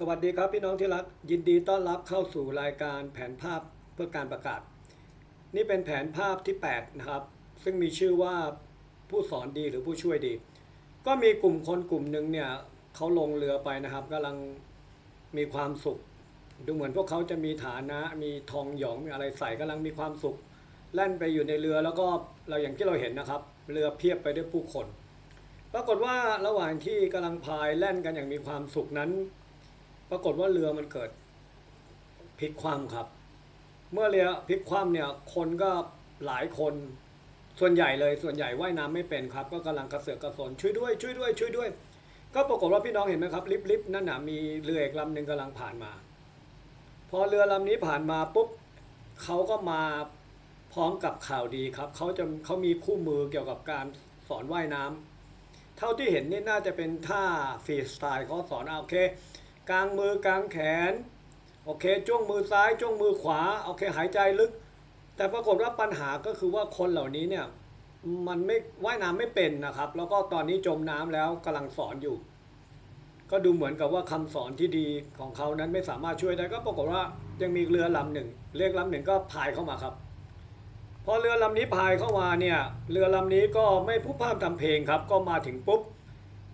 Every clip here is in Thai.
สวัสดีครับพี่น้องที่รัก ยินดีต้อนรับเข้าสู่รายการแผนภาพเพื่อการประกาศ นี่เป็นแผนภาพที่ 8 นะครับ ซึ่งมีชื่อว่าผู้สอนดีหรือผู้ช่วยดี ก็มีกลุ่มคนกลุ่มหนึ่งเนี่ยเขาลงเรือไปนะครับกำลังมีความสุข ดูเหมือนพวกเขาจะมีฐานะมีทองหยองมีอะไรใส่กำลังมีความสุขแล่นไปอยู่ในเรือแล้วก็เราอย่างที่เราเห็นนะครับ เรือเพียบไปด้วยผู้คน ปรากฏว่าระหว่างที่กำลังพายแล่นกันอย่างมีความสุขนั้น ปรากฏว่าเรือมันเกิดพลิกคว่ำครับ เมื่อเรือพลิกคว่ำเนี่ยคนก็หลายคนส่วนใหญ่เลยส่วนใหญ่ว่ายน้ำไม่เป็นครับ ก็กำลังกระเสือกกระสนช่วยด้วยช่วยด้วยช่วยด้วย ก็ปรากฏว่าพี่น้องเห็นไหมครับลิฟลิฟนั่นน่ะมีเรืออีกลำหนึ่งกำลังผ่านมา พอเรือลำนี้ผ่านมาปุ๊บเขาก็มาพร้อมกับข่าวดีครับเขาจะเขามีคู่มือเกี่ยวกับการสอนว่ายน้ำเท่าที่เห็นนี่น่าจะเป็นท่าฟรีสไตล์เขาสอนอะโอเค กลางมือกลางแขนโอเคจ้วงมือซ้ายจ้วงมือขวาโอเคหายใจลึก แต่ปรากฏว่าปัญหาก็คือว่าคนเหล่านี้เนี่ยมันไม่ว่ายน้ำไม่เป็นนะครับ แล้วก็ตอนนี้จมน้ำแล้วกำลังสอนอยู่ ก็ดูเหมือนกับว่าคำสอนที่ดีของเขานั้นไม่สามารถช่วยได้ก็ปรากฏว่ายังมีเรือลำหนึ่งเรียกลำหนึ่งก็พายเข้ามาครับพอเรือลำนี้พายเข้ามาเนี่ยเรือลำนี้ก็ไม่พูดพร่ำทำเพลงครับ ก็มาถึงปุ๊บ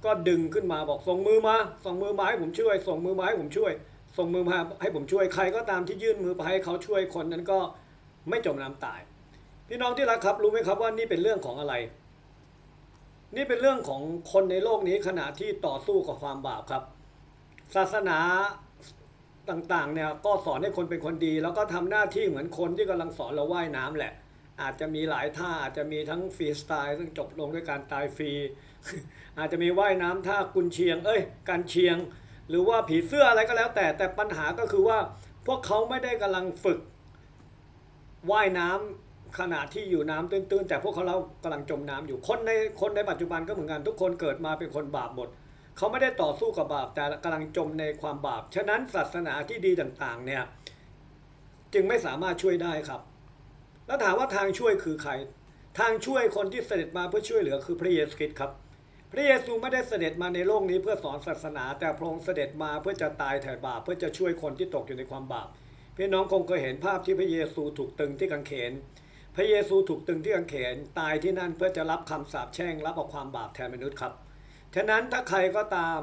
ก็ดึงขึ้นมาบอกส่งมือมาส่งมือมาให้ผมช่วย ส่งมือมาให้ผมช่วย ส่งมือมาให้ผมช่วยใครก็ตามที่ยื่นมือไปให้เขาช่วยคนนั้นก็ไม่จมน้ำตาย พี่น้องที่รักครับรู้ไหมครับว่านี่เป็นเรื่องของอะไร นี่เป็นเรื่องของคนในโลกนี้ขณะที่ต่อสู้กับความบาปครับ ศาสนาต่างๆเนี่ยก็สอนให้คนเป็นคนดี แล้วก็ทำหน้าที่เหมือนคนที่กำลังสอนเราว่ายน้ำแหละ อาจจะมีหลายท่าอาจจะมีทั้งฟรีสไตล์ซึ่งจบลงด้วยการตายฟรี อาจจะมีว่ายน้ำท่ากุนเชียง เอ้ย การเชียง หรือว่าผีเสื้ออะไรก็แล้วแต่แต่ปัญหาก็คือว่าพวกเขาไม่ได้กำลังฝึกว่ายน้ำขณะที่อยู่น้ำตื้นๆ แต่พวกเขาเรากำลังจมน้ำอยู่คนในคนในปัจจุบันก็เหมือนกันทุกคนเกิดมาเป็นคนบาปหมด เขาไม่ได้ต่อสู้กับบาปแต่กำลังจมในความบาป ฉะนั้นศาสนาที่ดีต่างๆเนี่ยจึงไม่สามารถช่วยได้ครับ แล้วถามว่าทางช่วยคือใคร ทางช่วยคนที่เสด็จมาเพื่อช่วยเหลือคือพระเยซูคริสต์ครับ พระเยซูไม่ได้เสด็จมาในโลกนี้เพื่อสอนศาสนา แต่พระองค์เสด็จมาเพื่อจะตายแทนบาปเพื่อจะช่วยคนที่ตกอยู่ในความบาปพี่น้องคงเคยเห็นภาพที่พระเยซูถูกตึงที่กางเขน พระเยซูถูกตึงที่กางเขนตายที่นั่นเพื่อจะรับคำสาปแช่งรับเอาความบาปแทนมนุษย์ครับฉะนั้นถ้าใครก็ตาม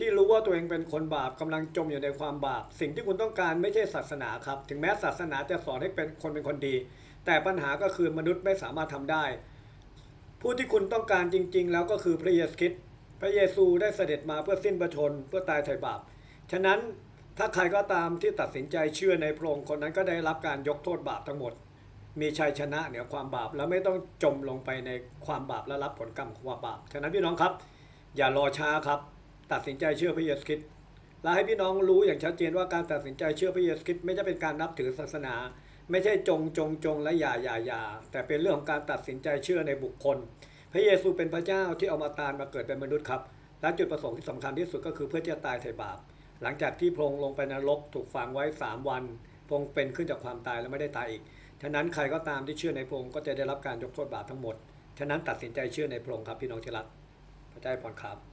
ที่รู้ว่าตัวเองเป็นคนบาปกำลังจมอยู่ในความบาป สิ่งที่คุณต้องการไม่ใช่ศาสนาครับ ถึงแม้ศาสนาจะสอนให้เป็นคนเป็นคนดี แต่ปัญหาก็คือมนุษย์ไม่สามารถทำได้ ผู้ที่คุณต้องการจริง ๆ แล้วก็คือพระเยซูคริสต์พระเยซูได้เสด็จมาเพื่อสิ้นประชนเพื่อตายไถ่บาป ฉะนั้นถ้าใครก็ตามที่ตัดสินใจเชื่อในพระองค์คนนั้นก็ได้รับการยกโทษบาปทั้งหมด มีชัยชนะเหนือความบาปแล้วไม่ต้องจมลงไปในความบาปและรับผลกรรมของความบาป ฉะนั้นพี่น้องครับ อย่ารอช้าครับ ตัดสินใจเชื่อพระเยซูคริสต์และให้พี่น้องรู้อย่างชัดเจนว่าการตัดสินใจเชื่อพระเยซูคริสต์ไม่ใช่เป็นการนับถือศาสนา ไม่ใช่จงจงจงและอย่าอย่าอย่าแต่เป็นเรื่องของการตัดสินใจเชื่อในบุคคล พระเยซูเป็นพระเจ้าที่เอามาตานมาเกิดเป็นมนุษย์ครับและจุดประสงค์ที่สำคัญที่สุดก็คือเพื่อจะตายไถ่บาปหลังจากที่พระองค์ลงไปนรกถูกฝังไว้ 3 วันพระองค์เป็นขึ้นจากความตายแล้วไม่ได้ตายอีกฉะนั้นใครก็ตามที่เชื่อในพระองค์ก็จะได้รับการยกโทษบาปทั้งหมดฉะนั้นตัดสินใจเชื่อในพระองค์ครับพี่น้องที่รักพระเจ้าพรครับ